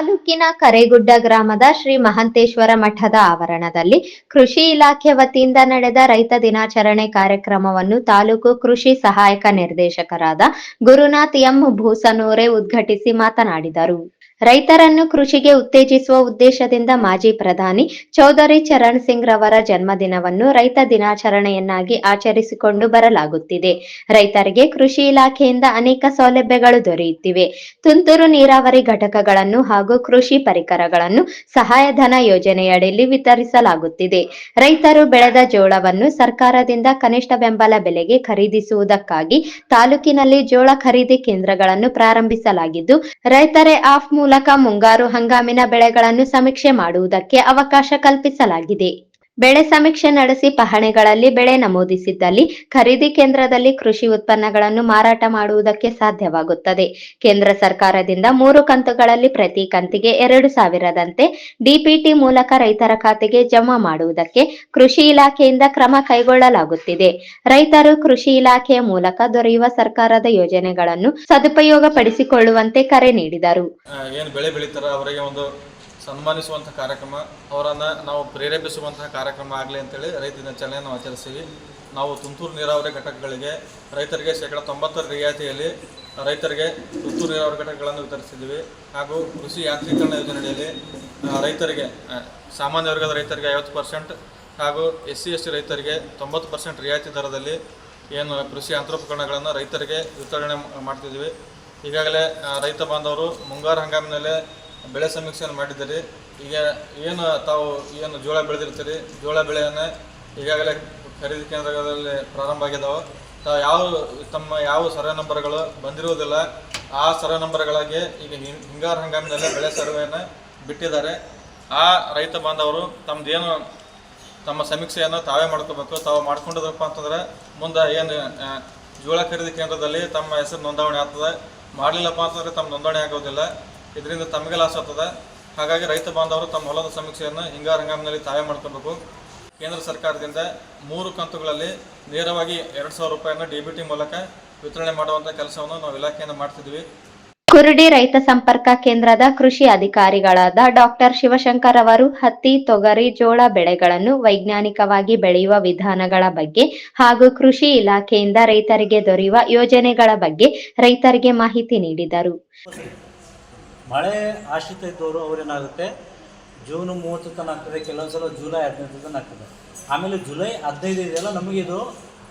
ತಾಲೂಕಿನ ಕರೆಗುಡ್ಡ ಗ್ರಾಮದ ಶ್ರೀ ಮಹಂತೇಶ್ವರ ಮಠದ ಆವರಣದಲ್ಲಿ ಕೃಷಿ ಇಲಾಖೆ ವತಿಯಿಂದ ನಡೆದ ರೈತ ದಿನಾಚರಣೆ ಕಾರ್ಯಕ್ರಮವನ್ನು ತಾಲೂಕು ಕೃಷಿ ಸಹಾಯಕ ನಿರ್ದೇಶಕರಾದ ಗುರುನಾಥ್ ಎಂ ಭೂಸನೂರೆ ಉದ್ಘಾಟಿಸಿ ಮಾತನಾಡಿದರು. ರೈತರನ್ನು ಕೃಷಿಗೆ ಉತ್ತೇಜಿಸುವ ಉದ್ದೇಶದಿಂದ ಮಾಜಿ ಪ್ರಧಾನಿ ಚೌಧರಿ ಚರಣ್ ಸಿಂಗ್ ರವರ ಜನ್ಮದಿನವನ್ನು ರೈತ ದಿನಾಚರಣೆಯನ್ನಾಗಿ ಆಚರಿಸಿಕೊಂಡು ಬರಲಾಗುತ್ತಿದೆ. ರೈತರಿಗೆ ಕೃಷಿ ಇಲಾಖೆಯಿಂದ ಅನೇಕ ಸೌಲಭ್ಯಗಳು ದೊರೆಯುತ್ತಿವೆ. ತುಂತುರು ನೀರಾವರಿ ಘಟಕಗಳನ್ನು ಹಾಗೂ ಕೃಷಿ ಪರಿಕರಗಳನ್ನು ಸಹಾಯಧನ ಯೋಜನೆಯಡಿಯಲ್ಲಿ ವಿತರಿಸಲಾಗುತ್ತಿದೆ. ರೈತರು ಬೆಳೆದ ಜೋಳವನ್ನು ಸರ್ಕಾರದಿಂದ ಕನಿಷ್ಠ ಬೆಂಬಲ ಬೆಲೆಗೆ ಖರೀದಿಸುವುದಕ್ಕಾಗಿ ತಾಲೂಕಿನಲ್ಲಿ ಜೋಳ ಖರೀದಿ ಕೇಂದ್ರಗಳನ್ನು ಪ್ರಾರಂಭಿಸಲಾಗಿದ್ದು, ರೈತರೇ ಆಫ್ ಮೂಲಕ ಮುಂಗಾರು ಹಂಗಾಮಿನ ಬೆಳೆಗಳನ್ನು ಸಮೀಕ್ಷೆ ಮಾಡುವುದಕ್ಕೆ ಅವಕಾಶ ಕಲ್ಪಿಸಲಾಗಿದೆ. ಬೆಳೆ ಸಮೀಕ್ಷೆ ನಡೆಸಿ ಪಹಣೆಗಳಲ್ಲಿ ಬೆಳೆ ನಮೂದಿಸಿದ್ದಲ್ಲಿ ಖರೀದಿ ಕೇಂದ್ರದಲ್ಲಿ ಕೃಷಿ ಉತ್ಪನ್ನಗಳನ್ನು ಮಾರಾಟ ಮಾಡುವುದಕ್ಕೆ ಸಾಧ್ಯವಾಗುತ್ತದೆ. ಕೇಂದ್ರ ಸರ್ಕಾರದಿಂದ ಮೂರು ಕಂತುಗಳಲ್ಲಿ ಪ್ರತಿ ಕಂತಿಗೆ ಎರಡು ಸಾವಿರದಂತೆ ಡಿಪಿಟಿ ಮೂಲಕ ರೈತರ ಖಾತೆಗೆ ಜಮಾ ಮಾಡುವುದಕ್ಕೆ ಕೃಷಿ ಇಲಾಖೆಯಿಂದ ಕ್ರಮ ಕೈಗೊಳ್ಳಲಾಗುತ್ತಿದೆ. ರೈತರು ಕೃಷಿ ಇಲಾಖೆಯ ಮೂಲಕ ದೊರೆಯುವ ಸರ್ಕಾರದ ಯೋಜನೆಗಳನ್ನು ಸದುಪಯೋಗ ಪಡಿಸಿಕೊಳ್ಳುವಂತೆ ಕರೆ ನೀಡಿದರು. ಸನ್ಮಾನಿಸುವಂಥ ಕಾರ್ಯಕ್ರಮ, ಅವರನ್ನು ನಾವು ಪ್ರೇರೇಪಿಸುವಂತಹ ಕಾರ್ಯಕ್ರಮ ಆಗಲಿ ಅಂತೇಳಿ ರೈತ ದಿನಾಚರಣೆಯನ್ನು ಆಚರಿಸ್ತೀವಿ. ನಾವು ತುಂತುರು ನೀರಾವರಿ ಘಟಕಗಳಿಗೆ ರೈತರಿಗೆ ಶೇಕಡ ತೊಂಬತ್ತರ ರಿಯಾಯಿತಿಯಲ್ಲಿ ರೈತರಿಗೆ ತುಂತುರು ನೀರಾವರಿ ಘಟಕಗಳನ್ನು ವಿತರಿಸಿದ್ದೀವಿ. ಹಾಗೂ ಕೃಷಿ ಯಾಂತ್ರೀಕರಣ ಯೋಜನೆಯಲ್ಲಿ ರೈತರಿಗೆ ಸಾಮಾನ್ಯ ವರ್ಗದ ರೈತರಿಗೆ ಐವತ್ತು ಪರ್ಸೆಂಟ್ ಹಾಗೂ ಎಸ್ ಸಿ ಎಸ್ ಟಿ ರೈತರಿಗೆ ತೊಂಬತ್ತು ಪರ್ಸೆಂಟ್ ರಿಯಾಯಿತಿ ದರದಲ್ಲಿ ಏನು ಕೃಷಿ ಯಂತ್ರೋಪಕರಣಗಳನ್ನು ರೈತರಿಗೆ ವಿತರಣೆ ಮಾಡ್ತಿದ್ದೀವಿ. ಈಗಾಗಲೇ ರೈತ ಬಾಂಧವರು ಮುಂಗಾರು ಹಂಗಾಮಿನಲ್ಲೇ ಬೆಳೆ ಸಮೀಕ್ಷೆಯನ್ನು ಮಾಡಿದ್ದೀರಿ. ಈಗ ಏನು ತಾವು ಏನು ಜೋಳ ಬೆಳೆದಿರ್ತೀರಿ? ಜೋಳ ಬೆಳೆಯನ್ನು ಈಗಾಗಲೇ ಖರೀದಿ ಕೇಂದ್ರಗಳಲ್ಲಿ ಪ್ರಾರಂಭ ಆಗಿದ್ದಾವೆ. ತಾವು ಯಾವ ತಮ್ಮ ಯಾವ ಸರ್ವೆ ನಂಬರ್ಗಳು ಬಂದಿರುವುದಿಲ್ಲ, ಆ ಸರ್ವೆ ನಂಬರ್ಗಳಿಗೆ ಈಗ ಹಿಂಗಾರು ಹಂಗಾಮಿನಲ್ಲಿ ಬೆಳೆ ಸರ್ವೆಯನ್ನು ಬಿಟ್ಟಿದ್ದಾರೆ. ಆ ರೈತ ಬಾಂಧವರು ತಮ್ಮದೇನು ತಮ್ಮ ಸಮೀಕ್ಷೆಯನ್ನು ತಾವೇ ಮಾಡ್ಕೋಬೇಕು, ತಾವು ಮಾಡ್ಕೊಂಡಿದ್ರಪ್ಪ ಅಂತಂದ್ರೆ ಮುಂದೆ ಏನು ಜೋಳ ಖರೀದಿ ಕೇಂದ್ರದಲ್ಲಿ ತಮ್ಮ ಹೆಸರು ನೋಂದಣಿ ಆಗ್ತದೆ. ಮಾಡಲಿಲ್ಲಪ್ಪ ಅಂತಂದ್ರೆ ತಮ್ಮ ನೋಂದಣಿ ಆಗೋದಿಲ್ಲ. ಇದರಿಂದ ತಮಗೆ ಲಾಸ್ ಆಗ್ತದೆ. ಹಾಗಾಗಿ ರೈತ ಬಾಂಧವರು ತಮ್ಮ ಹೊಲದ ಸಮೀಕ್ಷೆಯನ್ನು ಹಿಂಗಾರು ಹಂಗಾಮಿನಲ್ಲಿ ತಾವೇ ಮಾಡ್ಕೋಬೇಕು ಕೇಂದ್ರ ಸರ್ಕಾರದಿಂದ ಮೂರು ಕಂತುಗಳಲ್ಲಿ ನೇರವಾಗಿ ಎರಡು ಸಾವಿರ ರೂಪಾಯಿಯನ್ನು ಡಿ ಬಿ ಟಿ ಮೂಲಕ ವಿತರಣೆ ಮಾಡುವಂಥ ಕೆಲಸವನ್ನು ನಾವು ಇಲಾಖೆಯಿಂದ ಮಾಡ್ತಿದ್ವಿ ಕುರುಡಿ ರೈತ ಸಂಪರ್ಕ ಕೇಂದ್ರದ ಕೃಷಿ ಅಧಿಕಾರಿಗಳಾದ ಡಾಕ್ಟರ್ ಶಿವಶಂಕರ್ ಅವರು ಹತ್ತಿ, ತೊಗರಿ, ಜೋಳ ಬೆಳೆಗಳನ್ನು ವೈಜ್ಞಾನಿಕವಾಗಿ ಬೆಳೆಯುವ ವಿಧಾನಗಳ ಬಗ್ಗೆ ಹಾಗೂ ಕೃಷಿ ಇಲಾಖೆಯಿಂದ ರೈತರಿಗೆ ದೊರೆಯುವ ಯೋಜನೆಗಳ ಬಗ್ಗೆ ರೈತರಿಗೆ ಮಾಹಿತಿ ನೀಡಿದರು. ಮಳೆ ಆಶ್ರಿತ ಇದ್ದವರು ಅವ್ರೇನಾಗುತ್ತೆ? ಜೂನ್ ಮೂವತ್ತು ತನಕ ಆಗ್ತದೆ ಕೆಲವೊಂದು ಸಲ ಜುಲೈ ಹದಿನೈದು ತನಕ ಆಗ್ತದೆ. ಆಮೇಲೆ ಜುಲೈ ಹದಿನೈದು ಇದೆಯಲ್ಲ ನಮಗಿದು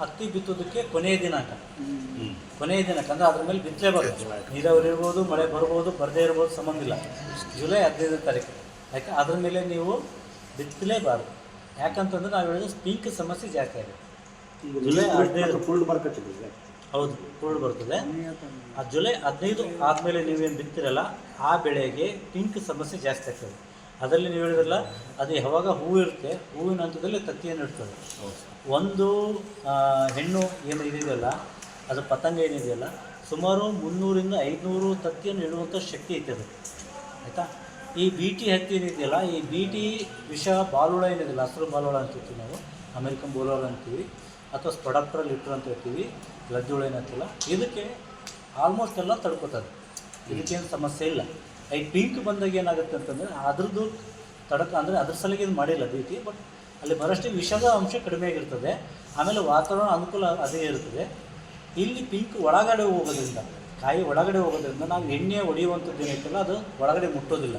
ಹತ್ತಿ ಬಿತ್ತೋದಕ್ಕೆ ಕೊನೆಯ ದಿನಾಂಕ. ಕೊನೆಯ ದಿನಾಂಕ ಅಂದರೆ ಅದ್ರ ಮೇಲೆ ಬಿತ್ತಲೇಬಾರ್ದು ನೀರಾವರಿ ಇರ್ಬೋದು ಮಳೆ ಬರ್ಬೋದು ಬರದೇ ಇರ್ಬೋದು ಸಂಬಂಧ ಇಲ್ಲ. ಜುಲೈ ಹದಿನೈದನೇ ತಾರೀಕು. ಯಾಕೆ? ಅದ್ರ ಮೇಲೆ ನೀವು ಬಿತ್ತಲೇಬಾರ್ದು. ಯಾಕಂತಂದ್ರೆ ನಾವು ಹೇಳಿದ್ರೆ ಪಿಂಕ್ ಸಮಸ್ಯೆ ಜಾಸ್ತಿ ಆಗಿದೆ. ಜುಲೈ ಹದಿನೈದು ಹೌದು, ಕುರುಡು ಬರ್ತದೆ ಆ ಜುಲೈ ಹದಿನೈದು ಆದಮೇಲೆ ನೀವೇನು ಬಿತ್ತಿರಲ್ಲ, ಆ ಬೆಳೆಗೆ ಪಿಂಕ್ ಸಮಸ್ಯೆ ಜಾಸ್ತಿ ಆಗ್ತದೆ. ಅದರಲ್ಲಿ ನೀವು ಹೇಳಿದ್ರಲ್ಲ, ಅದು ಯಾವಾಗ ಹೂವು ಇರುತ್ತೆ, ಹೂವಿನ ಹಂತದಲ್ಲಿ ತತ್ತಿಯನ್ನು ಇಡ್ತದೆ. ಒಂದು ಹೆಣ್ಣು ಏನು ಇದೆಯಲ್ಲ ಅದು ಪತಂಗ ಏನಿದೆಯಲ್ಲ ಸುಮಾರು ಮುನ್ನೂರಿಂದ ಐದುನೂರು ತತ್ತಿಯನ್ನು ಇಡುವಂಥ ಶಕ್ತಿ ಐತೆ ಅದು. ಆಯಿತಾ? ಈ ಬಿ ಟಿ ಹತ್ತಿ ಏನಿದೆಯಲ್ಲ, ಈ ಬಿ ಟಿ ವಿಷ ಬಾಲುಳ ಏನಿದೆಯಲ್ಲ, ಹಸಿರು ಬಾಲುಳ ಅಂತಿರ್ತೀವಿ ನಾವು, ಅಮೆರಿಕನ್ ಬೋಲೋಳ ಅಂತೀವಿ. ಅಥವಾ ಸ್ಪೊಡಾಪ್ಟ್ರ ಲಿಟ್ರ್ ಅಂತ ಹೇಳ್ತೀವಿ ಲಜ್ಜುಳ ಏನಂತಿಲ್ಲ ಇದಕ್ಕೆ ಆಲ್ಮೋಸ್ಟ್ ಎಲ್ಲ ತಡ್ಕೋತದೆ ಇದಕ್ಕೇನು ಸಮಸ್ಯೆ ಇಲ್ಲ. ಈ ಪಿಂಕ್ ಬಂದಾಗ ಏನಾಗುತ್ತೆ ಅಂತಂದರೆ, ಅದ್ರದ್ದು ತಡಕ, ಅಂದರೆ ಅದ್ರ ಸಲಿಗೆ ಇದು ಮಾಡಿಲ್ಲ ಟಿ ಬಟ್ ಅಲ್ಲಿ ಬರೋಷ್ಟು ವಿಷದ ಅಂಶ ಕಡಿಮೆ ಆಗಿರ್ತದೆ. ಆಮೇಲೆ ವಾತಾವರಣ ಅನುಕೂಲ ಅದೇ ಇರ್ತದೆ. ಇಲ್ಲಿ ಪಿಂಕ್ ಒಳಗಡೆ ಹೋಗೋದ್ರಿಂದ, ಕಾಯಿ ಒಳಗಡೆ ಹೋಗೋದ್ರಿಂದ, ನಾವು ಎಣ್ಣೆ ಹೊಡೆಯುವಂಥದ್ದು ಏನೈತಲ್ಲ ಅದು ಒಳಗಡೆ ಮುಟ್ಟೋದಿಲ್ಲ.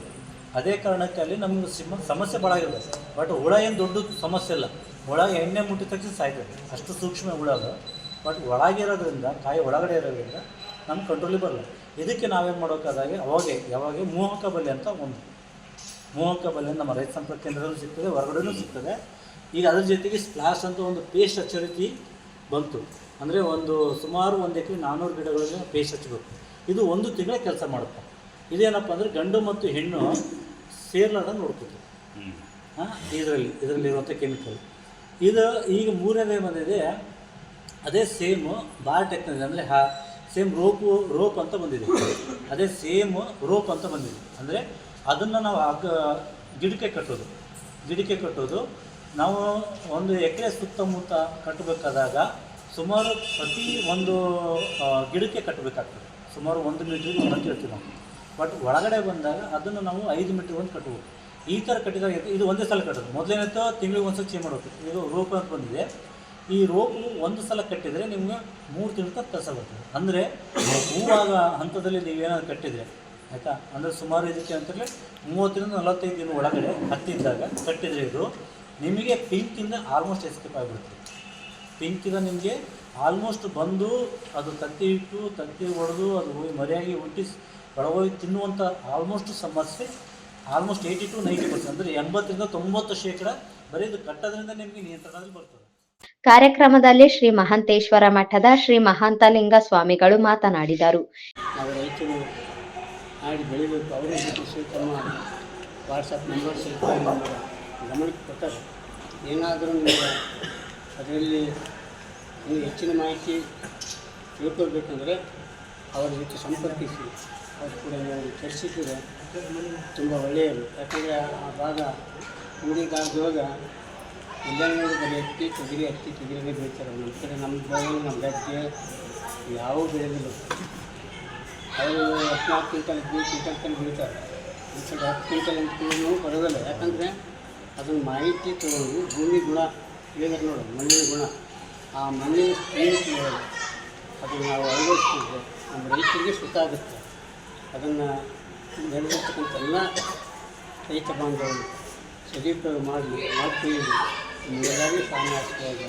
ಅದೇ ಕಾರಣಕ್ಕೆ ಅಲ್ಲಿ ನಮ್ಗೆ ಸಿಮ ಸಮಸ್ಯೆ ಭಾಳ ಬಟ್ ಹುಳ ಏನು ದೊಡ್ಡ ಸಮಸ್ಯೆ ಇಲ್ಲ. ಒಳಗೆ ಎಣ್ಣೆ ಮುಟ್ಟಿದ ತಕ್ಷಣ ಸಾಯ್ತದೆ. ಅಷ್ಟು ಸೂಕ್ಷ್ಮ ಹುಳ ಅದು. ಬಟ್ ಒಳಗಿರೋದ್ರಿಂದ ಕಾಯಿ ಒಳಗಡೆ ಇರೋದ್ರಿಂದ ನಮ್ಮ ಕಂಟ್ರೋಲಿಗೆ ಬರಲ್ಲ. ಇದಕ್ಕೆ ನಾವೇನು ಮಾಡೋಕ್ಕಾದಾಗೆ ಅವಾಗೆ, ಯಾವಾಗ ಮೋಹಕ ಬಲೆ ಅಂತ ಒಂದು. ಮೋಹಕ ಬಲೆ ನಮ್ಮ ರೈತ ಸಂಪರ್ಕ ಕೇಂದ್ರದಲ್ಲೂ ಸಿಗ್ತದೆ, ಹೊರಗಡೆನೂ ಸಿಗ್ತದೆ. ಈಗ ಅದ್ರ ಜೊತೆಗೆ ಸ್ಪ್ಲಾಶ್ ಅಂತ ಒಂದು ಪೇಸ್ಟ್ ಹಚ್ಚೋ ರೀತಿ ಬಂತು. ಅಂದರೆ ಒಂದು ಸುಮಾರು ಒಂದು ಎಕರೆ ನಾನ್ನೂರು ಗಿಡಗಳಿಗೆ ಪೇಸ್ಟ್ ಹಚ್ಚಬೇಕು ಇದು ಒಂದು ತಿಂಗಳ ಕೆಲಸ ಮಾಡುತ್ತೆ. ಇದೇನಪ್ಪ ಅಂದರೆ ಗಂಡು ಮತ್ತು ಹೆಣ್ಣು ಸೇರ್ಲಾರ್ದಂಗೆ ನೋಡ್ಕೊತೀವಿ. ಹಾಂ ಇದರಲ್ಲಿ ಇದರಲ್ಲಿರುವಂಥ ಕೆಮಿಕಲ್. ಇದು ಈಗ ಮೂರನೇ ಬಂದಿದೆ. ಅದೇ ಸೇಮ್ ಬಾರ್ ಟೆಕ್ನಾಲಜಿ ಅಂದರೆ ಹಾ ಸೇಮ್ ರೋಪು ರೋಪ್ ಅಂತ ಬಂದಿದೆ. ಅದೇ ಸೇಮ್ ರೋಪ್ ಅಂತ ಬಂದಿದೆ. ಅಂದರೆ ಅದನ್ನು ನಾವು ಆಗ ಗಿಡಕ್ಕೆ ಕಟ್ಟೋದು. ಗಿಡಕ್ಕೆ ಕಟ್ಟೋದು. ನಾವು ಒಂದು ಎಕರೆ ಸುತ್ತಮುತ್ತ ಕಟ್ಟಬೇಕಾದಾಗ ಸುಮಾರು ಪ್ರತಿ ಒಂದು ಗಿಡಕ್ಕೆ ಕಟ್ಟಬೇಕಾಗ್ತದೆ. ಸುಮಾರು ಒಂದು ಮೀಟ್ರಿಗೆ ಒಂದು ಅಂತ ಹೇಳ್ತೀವಿ ನಾವು. ಬಟ್ ಒಳಗಡೆ ಬಂದಾಗ ಅದನ್ನು ನಾವು ಐದು ಮೀಟರ್ ಒಂದು ಕಟ್ಬೋದು. ಈ ಥರ ಕಟ್ಟಿದಾಗ ಇದು ಒಂದೇ ಸಲ ಕಟ್ಟೋದು. ಮೊದಲೇನೈತೋ ತಿಂಗಳಿಗೆ ಒಂದು ಸಲ ಚೇಂಜ್ ಮಾಡಬೇಕು ಇದು ರೋಪ್ ಅಂತ ಬಂದಿದೆ. ಈ ರೋಪು ಒಂದು ಸಲ ಕಟ್ಟಿದರೆ ನಿಮ್ಗೆ ಮೂರು ತಿಂಗಳ ತನಕ ಕೆಲಸ ಬರ್ತದೆ. ಅಂದರೆ ಹೂವಾಗ ಹಂತದಲ್ಲಿ ನೀವೇನಾದ್ರು ಕಟ್ಟಿದರೆ, ಆಯಿತಾ? ಅಂದರೆ ಸುಮಾರು ಇದಕ್ಕೆ ಅಂತಲೇ ಮೂವತ್ತರಿಂದ ನಲವತ್ತೈದು ದಿನ ಒಳಗಡೆ ಹತ್ತಿದ್ದಾಗ ಕಟ್ಟಿದರೆ ಇದು ನಿಮಗೆ ಪಿಂಕಿಂದ ಆಲ್ಮೋಸ್ಟ್ ಎಸ್ಕೇಪ್ ಆಗಿಬಿಡುತ್ತೆ. ಪಿಂಕಿಂದ ನಿಮಗೆ ಆಲ್ಮೋಸ್ಟ್ ಬಂದು ಅದು ತತ್ತಿ ಇಟ್ಟು, ತತ್ತಿ ಹೊಡೆದು ಅದು ಹೋಗಿ ಮರಿಯಾಗಿ ಹುಟ್ಟಿಸಿ ಒಳಗೋಗಿ ತಿನ್ನುವಂಥ ಆಲ್ಮೋಸ್ಟ್ ಸಮಸ್ಯೆ almost eighty to ninety percent ಅಂದರೆ ಎಂಬತ್ತರಿಂದ ತೊಂಬತ್ತು ಶೇಕಡ ಬರೀ ಇದು ಕಟ್ಟೋದ್ರಿಂದ ನಿಮಗೆ ನಿಯಂತ್ರಣದಲ್ಲಿ ಬರ್ತದೆ. ಕಾರ್ಯಕ್ರಮದಲ್ಲಿ ಶ್ರೀ ಮಹಂತೇಶ್ವರ ಮಠದ ಶ್ರೀ ಮಹಾಂತಲಿಂಗ ಸ್ವಾಮಿಗಳು ಮಾತನಾಡಿದರು. ನಾವು ರೈತರು ಆಗಿ ಬೆಳಿಬೇಕು ಅವರ ಜೊತೆ ಮಾಡಿ ವಾಟ್ಸಪ್ ನಂಬರ್ ಸಹಿತ ಗಮನಕ್ಕೆ ಕೊಟ್ಟರೆ ಏನಾದರೂ ನಿಮಗೆ ಅದರಲ್ಲಿ ಹೆಚ್ಚಿನ ಮಾಹಿತಿ ತಿಳ್ಕೊಳ್ಬೇಕಂದ್ರೆ ಅವರ ಜೊತೆ ಸಂಪರ್ಕಿಸಿ, ಅವ್ರು ಕೂಡ ನಾವು ಚರ್ಚಿಸಿದರೆ ತುಂಬ ಒಳ್ಳೆಯದು. ಯಾಕಂದರೆ ಆ ಭಾಗ ಊರಿಗಾಗುವಾಗ ಎಲ್ಲರೂ ಬರೀ ಹತ್ತಿ ತೊಗರಿ ಹತ್ತಿ ತೊಗರಿನೇ ಬೆಳಿತಾರೆ. ನಮ್ಮ ಕಡೆ ನಮ್ಮ ಬೆಳೆ ನಮ್ಮ ಗದ್ದೆ ಯಾವ ಬೆಳೆದಿಲ್ಲ. ಅವರು ಹದಿನಾಲ್ಕು ಕ್ವಿಂಟಲ್, ಹದಿನೈದು ಕ್ವಿಂಟಲ್ ತಂದು ಬೆಳಿತಾರೆ. ಈ ಕಡೆ ಹತ್ತು ಕ್ವಿಂಟಲ್ ಅಂತ ಬರೋದಿಲ್ಲ. ಯಾಕಂದರೆ ಅದನ್ನು ಮಾಹಿತಿ ತಗೊಂಡು ಭೂಮಿ ಗುಣ ಹೇಳಿದ್ರೆ ನೋಡು, ಮಣ್ಣಿನ ಗುಣ. ಆ ಮಣ್ಣಿನ ಸ್ಪೀಡ್ ಅದನ್ನು ನಾವು ಅಳವಡಿಸಿದ್ರೆ ರೈತರಿಗೆ ಸುಖ ಆಗುತ್ತೆ. ಅದನ್ನು ನಡೆದಿರ್ತಕ್ಕಂಥ ಎಲ್ಲ ರೈತ ಬಾಂಧವರು ಸದುಪಯೋಗ ಮಾಡಲಿ ಮಾಡ್ತೀವಿ. ನಿಮ್ಮೆಲ್ಲರಿಗೂ ಸಾಮಾಜಿಕವಾಗಿ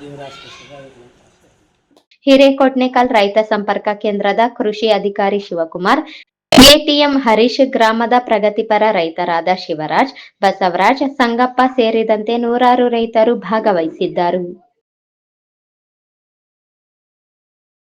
ದೇವರಾಷ್ಟ್ರ ಸದಾ. ಹಿರೇಕೊಟ್ನೇಕಲ್ ರೈತ ಸಂಪರ್ಕ ಕೇಂದ್ರದ ಕೃಷಿ ಅಧಿಕಾರಿ ಶಿವಕುಮಾರ್, ಎಟಿಎಂ ಹರೀಶ್ ಗ್ರಾಮದ ಪ್ರಗತಿಪರ ರೈತರಾದ ಶಿವರಾಜ್, ಬಸವರಾಜ್ ಸಂಗಪ್ಪ ಸೇರಿದಂತೆ ನೂರಾರು ರೈತರು ಭಾಗವಹಿಸಿದ್ದರು.